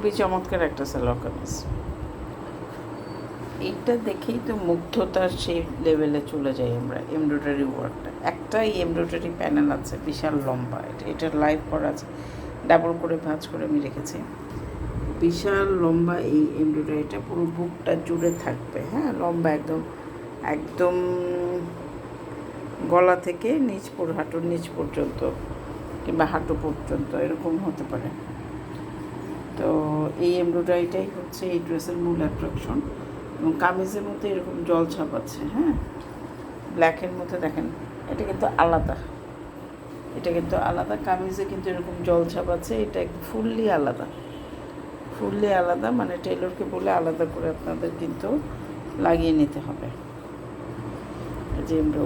খুবই চমৎকার একটা সালোয়ার কামিজ। এইটা দেখেই তো মুগ্ধতার সেই লেভেলে চলে যাই আমরা এমব্রয়ডারি ওয়ার্কটা একটাই এমব্রয়ডারি প্যানেল আছে, বিশাল লম্বা। এটা এটার লাইভ করা আছে। ডাবল করে ভাঁজ করে আমি রেখেছি। বিশাল লম্বা এই এমব্রয়ডারিটা পুরো বুকটা জুড়ে থাকবে হ্যাঁ? লম্বা একদম একদম গলা থেকে নিচ পুরো হাঁটুর নিচ পর্যন্ত কিংবা হাঁটু পর্যন্ত, এরকম হতে পারে। তো এই এমব্রয়ডারিটাই হচ্ছে এই ড্রেসের মূল অ্যাট্রাকশন এবং কামিজের মধ্যে এরকম জল ছাপ আছে হ্যাঁ? ব্ল্যাকের মধ্যে দেখেন, এটা কিন্তু আলাদা। এটা কিন্তু আলাদা, কামিজে কিন্তু এরকম জল ছাপ আছে, এটা ফুললি আলাদা। ফুললি আলাদা মানে টেলরকে বলে আলাদা করে আপনাদের কিন্তু লাগিয়ে নিতে হবে। যে এমব্রো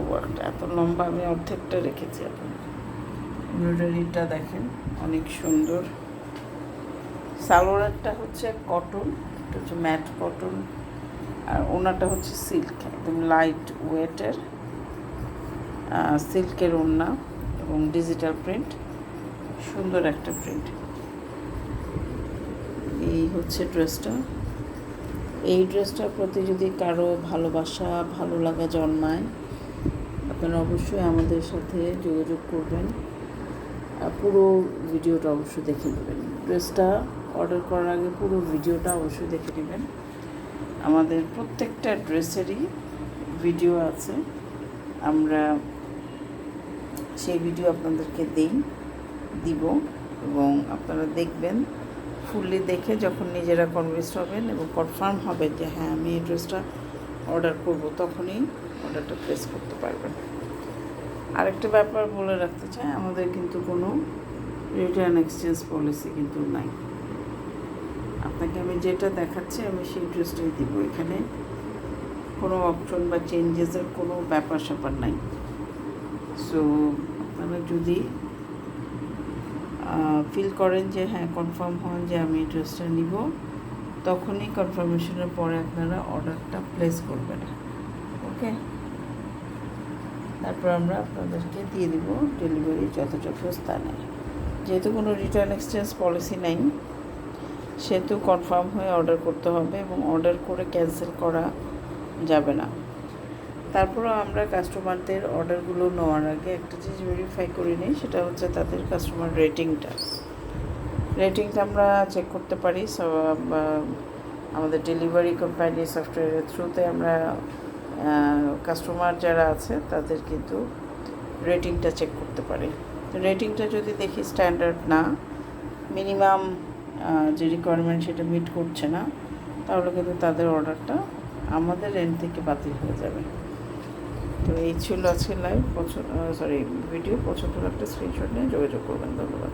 এত লম্বা আমি অর্ধেকটা রেখেছি আপনার এমব্রয়ডারিটা দেখেন, অনেক সুন্দর। সালোয়ারটা হচ্ছে কটন, এটা হচ্ছে ম্যাট কটন, আর ওনাটা হচ্ছে সিল্ক, একদম লাইট ওয়েটের সিল্কের ওড়না এবং ডিজিটাল প্রিন্ট সুন্দর একটা প্রিন্ট এই হচ্ছে ড্রেসটা। এই ড্রেসটার প্রতি যদি কারও ভালোবাসা, ভালো লাগা জন্মায়, আপনারা অবশ্যই আমাদের সাথে যোগাযোগ করবেন। পুরো ভিডিওটা অবশ্যই দেখে নেবেন। ড্রেসটা অর্ডার করার আগে পুরো ভিডিওটা অবশ্যই দেখে নেবেন। আমাদের প্রত্যেকটা ড্রেসেরই ভিডিও আছে। আমরা সেই ভিডিও আপনাদেরকে দিই দিব এবং আপনারা দেখবেন, ফুললি দেখে যখন নিজেরা কনভিন্স হবেন এবং কনফার্ম হবে যে হ্যাঁ আমি এই ড্রেসটা অর্ডার করব, তখনই অর্ডারটা প্লেস করতে পারবেন। আরেকটা ব্যাপার বলে রাখতে চাই, আমাদের কিন্তু কোনো রিটার্ন এক্সচেঞ্জ পলিসি কিন্তু নাই। আপনাকে আমি যেটা দেখাচ্ছি, আমি সেই ড্রেসটাই দিব এখানে। কোনো অপশন বা চেঞ্জেসের কোনো ব্যাপার স্যাপার নাই। সো আপনারা যদি ফিল করেন যে হ্যাঁ কনফার্ম হন যে আমি ড্রেসটা নিব, তখনই কনফার্মেশনের পরে আপনারা অর্ডারটা প্লেস করবেন। ওকে তারপর আমরা আপনাদেরকে দিয়ে দিব ডেলিভারি যথাযথ স্থানে। যেহেতু কোনো রিটার্ন এক্সচেঞ্জ পলিসি নাই সেহেতু কনফার্ম হয়ে অর্ডার করতে হবে এবং অর্ডার করে ক্যান্সেল করা যাবে না। তারপরও আমরা কাস্টমারদের অর্ডারগুলো নেওয়ার আগে একটা জিনিস ভেরিফাই করে নিই, সেটা হচ্ছে তাদের কাস্টমার রেটিংটা রেটিংটা আমরা চেক করতে পারি আমাদের ডেলিভারি কোম্পানি সফটওয়্যারের থ্রুতে আমরা কাস্টমার যারা আছে, তাদের কিন্তু রেটিংটা চেক করতে পারি। রেটিংটা যদি দেখি স্ট্যান্ডার্ড না মিনিমাম যে রিকোয়ারমেন্ট সেটা মিট করছে না, তাহলে কিন্তু তাদের অর্ডারটা আমাদের এন্ড থেকে বাতিল হয়ে যাবে। তো এই ছিল আজকে লাইভ পছন্দ সরি ভিডিও পছন্দ একটা স্ক্রিনশট নিয়ে যোগাযোগ করবেন, ধন্যবাদ।